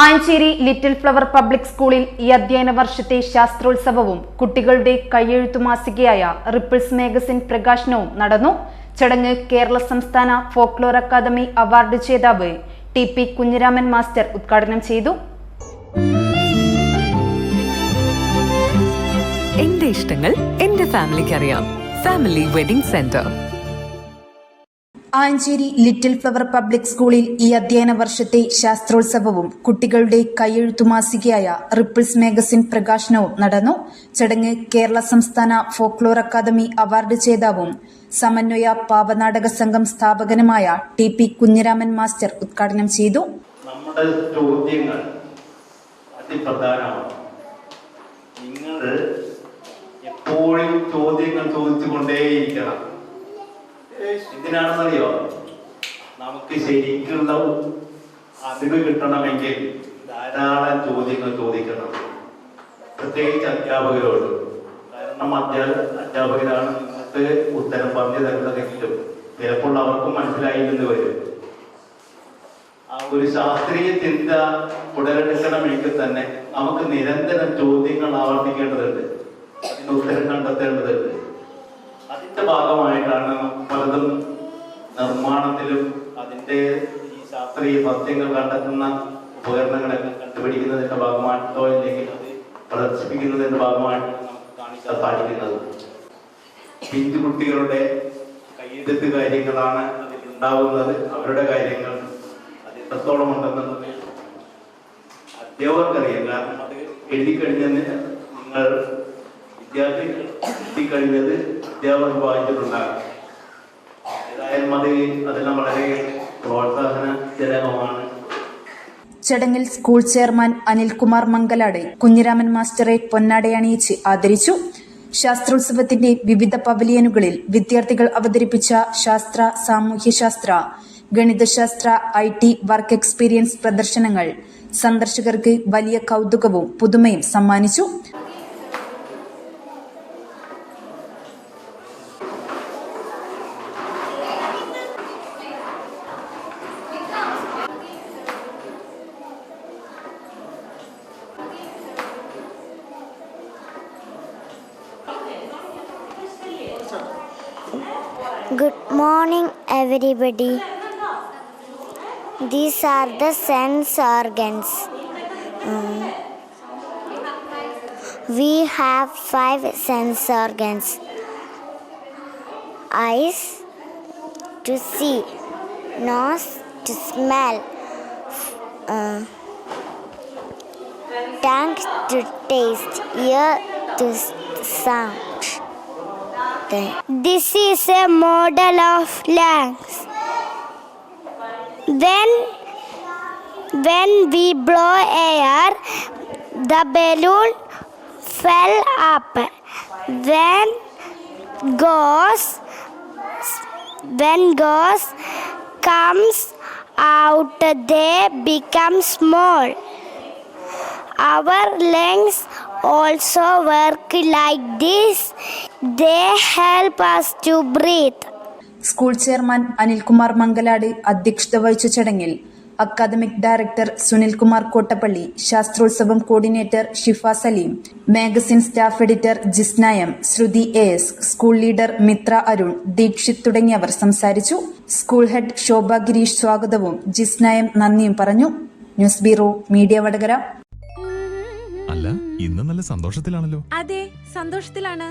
Ancheri little flower public സ്കൂളിൽ ഈ അധ്യയന വർഷത്തെ ശാസ്ത്രോത്സവവും കുട്ടികളുടെ കയ്യെഴുത്തു മാസികയായ റിപ്പിൾസ് മാഗസിൻ പ്രകാശനവും നടന്നു. ചടങ്ങ് കേരള സംസ്ഥാന ഫോക്ലോർ അക്കാദമി അവാർഡ് ജേതാവ് ടി പി കുഞ്ഞിരാമൻ മാസ്റ്റർ ഉദ്ഘാടനം ചെയ്തു. എന്റെ ഇഷ്ടങ്ങൾ എന്റെ ഫാമിലിക്ക് അറിയാം family wedding centre. Ancheri little flower public സ്കൂളിൽ ഈ അധ്യയന വർഷത്തെ ശാസ്ത്രോത്സവവും കുട്ടികളുടെ കൈയെഴുത്തു മാസികയായ റിപ്പിൾസ് മാഗസിൻ പ്രകാശനവും നടന്നു. ചടങ്ങ് കേരള സംസ്ഥാന ഫോക്ലോർ അക്കാദമി അവാർഡ് ജേതാവും സമന്വയ പാവനാടക സംഘം സ്ഥാപകനുമായ ടി പി കുഞ്ഞിരാമൻ മാസ്റ്റർ ഉദ്ഘാടനം ചെയ്തു. നമ്മുടെ ചോദ്യങ്ങൾ അതിപ്രധാനമാണ്. നിങ്ങൾ എപ്പോഴും ചോദ്യങ്ങൾ ചോദിച്ചുകൊണ്ടേയിരിക്കണം. എന്തിനാണെന്നറിയോ? നമുക്ക് ശരിക്കുള്ള അറിവ് കിട്ടണമെങ്കിൽ ധാരാളം ചോദ്യങ്ങൾ ചോദിക്കണം. പ്രത്യേകിച്ച് അധ്യാപകരോട്. കാരണം അധ്യാ അധ്യാപകരാണ് നിങ്ങൾക്ക് ഉത്തരം പറഞ്ഞു തരുന്നതെങ്കിലും ചിലപ്പോൾ അവർക്കും മനസ്സിലായില്ലെന്ന് വരും. ആ ഒരു ശാസ്ത്രീയ ചിന്ത ഉടലെടുക്കണമെങ്കിൽ തന്നെ നമുക്ക് നിരന്തരം ചോദ്യങ്ങൾ ആവർത്തിക്കേണ്ടതുണ്ട്. അതിന് ഉത്തരം കണ്ടെത്തേണ്ടതുണ്ട്. അതിന്റെ ഭാഗമായിട്ടാണ് പലതും നിർമ്മാണത്തിലും അതിന്റെ ഈ ശാസ്ത്രീയ സത്യങ്ങൾ കണ്ടെത്തുന്ന ഉപകരണങ്ങളൊക്കെ കണ്ടുപിടിക്കുന്നതിന്റെ ഭാഗമായിട്ടോ അല്ലെങ്കിൽ അത് പ്രദർശിപ്പിക്കുന്നതിന്റെ ഭാഗമായിട്ടോ നമുക്ക് കാണിക്കാൻ സാധിക്കുന്നത്. പിഞ്ചു കുട്ടികളുടെ കയ്യെടുത്ത് കാര്യങ്ങളാണ് അതിലുണ്ടാവുന്നത് അവരുടെ കാര്യങ്ങൾ അത് എത്രത്തോളം ഉണ്ടെന്നുള്ളത് അധ്യാപകർക്കറിയാം. കാരണം അത് എഴുതിക്കഴിഞ്ഞെന്ന് നിങ്ങൾ വിദ്യാർത്ഥികൾ കിട്ടിക്കഴിഞ്ഞത് വായിച്ചിട്ടുണ്ടാകും. ഏതായാലും അത് അതെല്ലാം വളരെ പ്രോത്സാഹനജനകമാണ് ചടങ്ങിൽ സ്കൂൾ ചെയർമാൻ അനിൽകുമാർ മംഗലാട് കുഞ്ഞിരാമൻ മാസ്റ്ററെ പൊന്നാടയണിയിച്ച് ആദരിച്ചു. ശാസ്ത്രോത്സവത്തിന്റെ വിവിധ പവലിയനുകളിൽ വിദ്യാർത്ഥികൾ അവതരിപ്പിച്ച ശാസ്ത്ര സാമൂഹ്യശാസ്ത്ര ഗണിതശാസ്ത്ര ഐ ടി വർക്ക് എക്സ്പീരിയൻസ് പ്രദർശനങ്ങൾ സന്ദർശകർക്ക് വലിയ കൗതുകവും പുതുമയും സമ്മാനിച്ചു. Good morning, everybody. These are the sense organs. Um, we have five sense organs eyes to see, nose to smell, uh, tongue to taste, ear to s- This is a model of lungs. When when we blow air, the balloon fell up. When goes when goes comes out, they become small. Our lungs also work like this. They help us to breathe school chairman Anilkumar Mangalad അധ്യക്ഷത വഹിച്ച ചടങ്ങിൽ academic director Sunilkumar Kottappally ശാസ്ത്രോത്സവം coordinator Shifa Saleem magazine staff editor Jisnayam Shruthi A S school leader Mithra Arun Dikshit തുടങ്ങിയവർ സംസാരിച്ചു. School head ശോഭ ഗിരീഷ് സ്വാഗതവും ജിസ്നായം നന്ദിയും പറഞ്ഞു. News bureau media Vadakara. അല്ല ഇന്ന് നല്ല സന്തോഷത്തിലാണല്ലോ. അതെ സന്തോഷത്തിലാണ്.